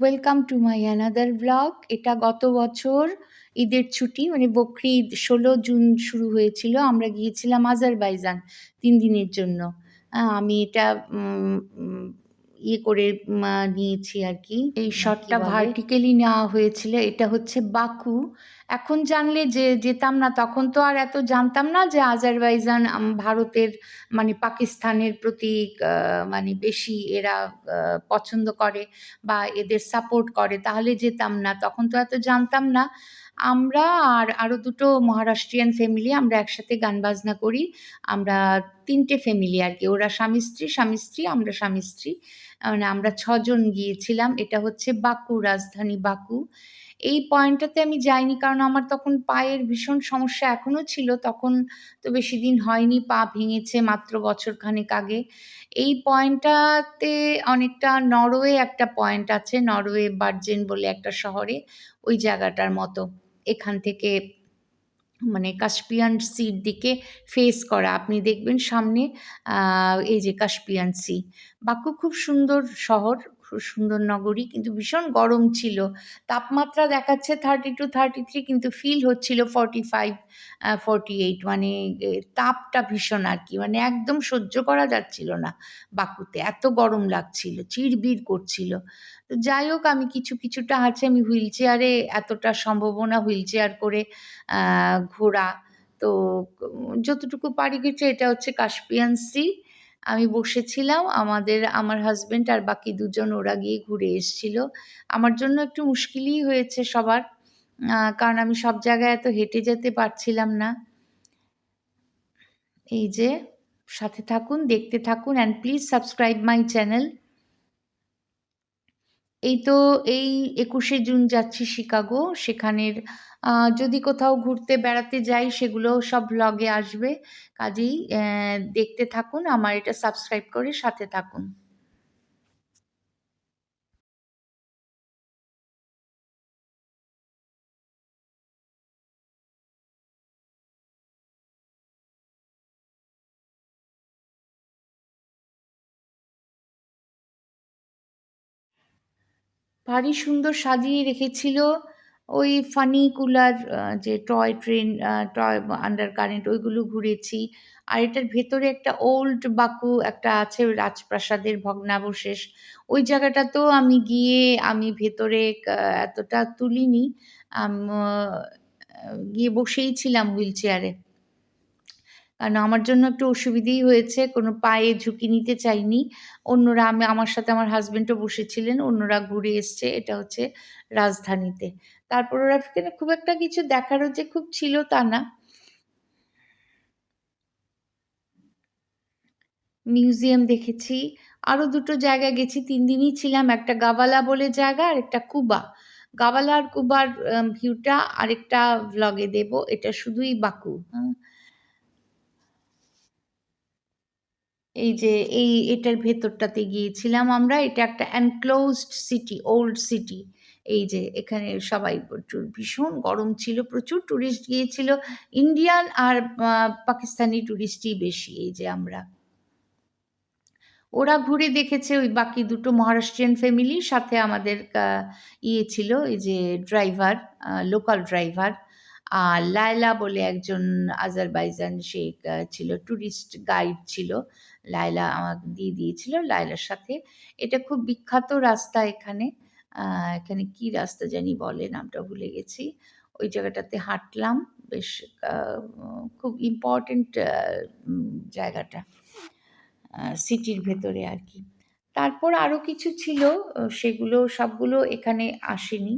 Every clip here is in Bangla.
Welcome to my another blog এটা গত বছর ঈদের ছুটি মানে বকরি ঈদ ষোলো জুন শুরু হয়েছিল। আমরা গিয়েছিলাম আজারবাইজান তিন দিনের জন্য। আমি এটা ইয়ে করে নিয়েছি আর কি। এই শটটা? ভার্টিক্যালি নেওয়া হয়েছিল। এটা হচ্ছে বাকু। এখন জানলে যে যেতাম না, তখন তো আর এত জানতাম না যে আজারবাইজান ভারতের মানে পাকিস্তানের প্রতি মানে বেশি এরা পছন্দ করে বা এদের সাপোর্ট করে, তাহলে যেতাম না। তখন তো এত জানতাম না। আমরা আর আরও দুটো মহারাষ্ট্রিয়ান ফ্যামিলি আমরা একসাথে গান বাজনা করি। আমরা তিনটে ফ্যামিলি আর কি। ওরা স্বামী স্ত্রী স্বামী স্ত্রী আমরা স্বামী স্ত্রী মানে আমরা ছজন গিয়েছিলাম। এটা হচ্ছে বাকু, রাজধানী বাকু। এই পয়েন্টটাতে আমি যাইনি কারণ আমার তখন পায়ের ভীষণ সমস্যা এখনও ছিল। তখন তো বেশি দিন হয়নি, পা ভেঙেছে মাত্র বছরখানেক আগে। এই পয়েন্টটাতে অনেকটা নরওয়ে একটা পয়েন্ট আছে, নরওয়ে বার্জেন বলে একটা শহরে। ওই জায়গাটার মতো। এখান থেকে মানে কাস্পিয়ান সির দিকে ফেস করা। আপনি দেখবেন সামনে এই যে কাস্পিয়ান সি। বাকু খুব সুন্দর শহর সুন্দর নগরী, কিন্তু ভীষণ গরম ছিল। তাপমাত্রা দেখাচ্ছে থার্টি টু থার্টি থ্রি কিন্তু ফিল হচ্ছিল ফর্টি ফাইভ ফর্টি এইট মানে তাপটা ভীষণ আর কি। মানে একদম সহ্য করা যাচ্ছিল না বাকুতে এত গরম লাগছিল, চিড়বিড় করছিল। তো যাই হোক, আমি কিছু, কিছুটা আছে, আমি হুইল চেয়ারে এতটা সম্ভাবনা হুইল চেয়ার করে ঘোরা। তো যতটুকু পারি কিছু এটা হচ্ছে কাস্পিয়ান সি। আমি বসেছিলাম, আমাদের, আমার হাজবেন্ড আর বাকি দুজন ওরা গিয়ে ঘুরে এসেছিল। আমার জন্য একটু মুশকিলই হয়েছে সবার কারণ আমি সব জায়গায় এত হেঁটে যেতে পারছিলাম না। এই যে, সাথে থাকুন, দেখতে থাকুন and please subscribe my channel এই তো এই একুশে জুন যাচ্ছি শিকাগো। সেখানের যদি কোথাও ঘুরতে বেড়াতে যাই সেগুলো সব ব্লগে আসবে। কাজেই দেখতে থাকুন, আমার এটা সাবস্ক্রাইব করে সাথে থাকুন। ভারী সুন্দর সাজিয়ে রেখেছিল ওই ফানি কুলার যে toy train toy under current ওইগুলো ঘুরেছি। আর এটার ভেতরে একটা ওল্ড বাকু একটা আছে রাজপ্রাসাদের ভগ্নাবশেষ। ওই জায়গাটাতেও আমি গিয়ে আমি ভেতরে এতটা তুলিনি। গিয়ে বসেই ছিলাম হুইল চেয়ারে কারণ আমার জন্য একটু অসুবিধেই হয়েছে। কোনো পায়ে ঝুঁকি নিতে চাইনি। অন্যরা আমি, আমার সাথে আমার হাজবেন্ডও বসেছিলেন। অন্যরা ঘুরে এসছে। এটা হচ্ছে রাজধানীতে। তারপর ওরা এখানে খুব একটা কিছু দেখারও যে খুব ছিল তা না। মিউজিয়াম দেখেছি। আরও দুটো জায়গায় গেছি। তিন দিনই ছিলাম। একটা গাবালা বলে জায়গা, আর একটা কুবা। গাবালা আর কুবার ভিউটা আরেকটা ভ্লগে দেব। এটা শুধুই বাকু। হ্যাঁ। এই যে এই এটার ভেতরটাতে গিয়েছিলাম আমরা, এটা একটা এনক্লোজড সিটি ওল্ড সিটি এই যে এখানে সবাই প্রচুর, ভীষণ গরম ছিল, প্রচুর টুরিস্ট গিয়েছিল। ইন্ডিয়ান আর পাকিস্তানি টুরিস্টই বেশি এই যে আমরা। ওরা ঘুরে দেখেছে ওই বাকি দুটো মহারাষ্ট্রিয়ান ফ্যামিলি সাথে আমাদের ইয়ে ছিল, এই যে ড্রাইভার লোকাল ড্রাইভার আর লায়লা বলে একজন আজারবাইজান সে ছিল ট্যুরিস্ট গাইড ছিল। লায়লা আমাকে দিয়ে দিয়েছিল লায়লার সাথে। এটা খুব বিখ্যাত রাস্তা এখানে। এখানে কি রাস্তা জানি বলে, নামটা ভুলে গেছি। ওই জায়গাটাতে হাঁটলাম, বেশ খুব ইম্পর্টেন্ট জায়গাটা সিটির ভেতরে আর কি। তারপর আরও কিছু ছিল সেগুলো সবগুলো এখানে আসেনি।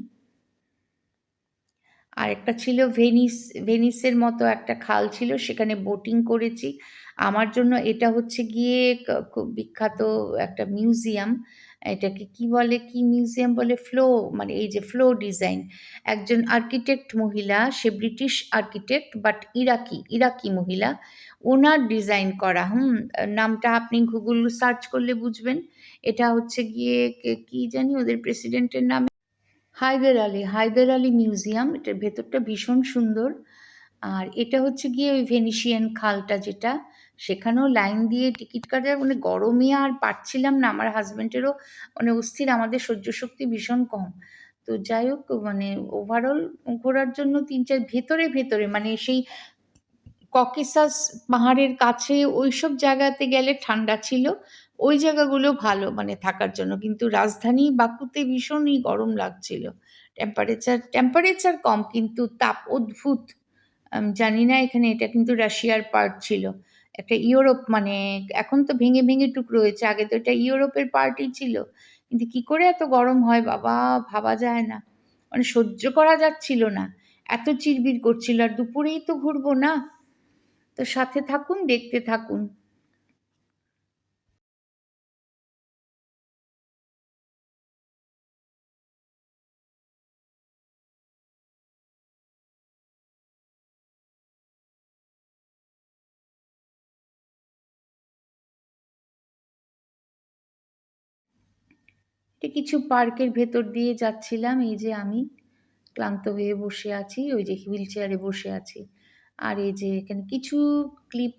আর একটা ছিল ভেনিস ভেনিসের মতো একটা খাল ছিল, সেখানে বোটিং করেছি। আমার জন্য এটা হচ্ছে গিয়ে খুব বিখ্যাত একটা মিউজিয়াম এটাকে কি বলে, কি মিউজিয়াম বলে? ফ্লো মানে এই যে ফ্লো ডিজাইন একজন আর্কিটেক্ট মহিলা, সে British architect but Iraqi Iraqi মহিলা ওনার ডিজাইন করা, হুম, নামটা আপনি গুগল সার্চ করলে বুঝবেন। এটা হচ্ছে গিয়ে কে- জানি ওদের প্রেসিডেন্টের নাম Heydar Ali Heydar Ali museum, এটার ভেতরটা ভীষণ সুন্দর। আর এটা হচ্ছে গিয়ে ওই ভেনিশিয়ান খালটা যেটা, সেখানেও লাইন দিয়ে টিকিট কাটার মানে গরমে আর পারছিলাম না, আমার হাজব্যান্ডেরও মানে অস্থির, আমাদের সহ্য শক্তি ভীষণ কম। তো যাই হোক মানে ওভারঅল ঘোরার জন্য তিন চার, ভেতরে ভেতরে মানে সেই ককেসাস পাহাড়ের কাছে ওই সব জায়গাতে গেলে ঠান্ডা ছিল। ওই জায়গাগুলো ভালো মানে থাকার জন্য। কিন্তু রাজধানী বাকুতে ভীষণই গরম লাগছিল। টেম্পারেচার টেম্পারেচার কম কিন্তু তাপ অদ্ভুত। জানি না এখানে এটা কিন্তু রাশিয়ার পার্ট ছিল। একটা ইউরোপ মানে এখন তো ভেঙে ভেঙে টুকরো হয়েছে আগে তো এটা ইউরোপের পার্টই ছিল। কিন্তু কি করে এত গরম হয় বাবা? ভাবা যায় না। মানে সহ্য করা যাচ্ছিল না। এত চিরবির করছিল। আর দুপুরেই তো ঘুরবো না। তো সাথে থাকুন, দেখতে থাকুন। এটা কিছু পার্কের ভেতর দিয়ে যাচ্ছিলাম, এই যে আমি ক্লান্ত হয়ে বসে আছি, ওই যে হুইল চেয়ারে বসে আছি। আর এই যে এখানে কিছু ক্লিপ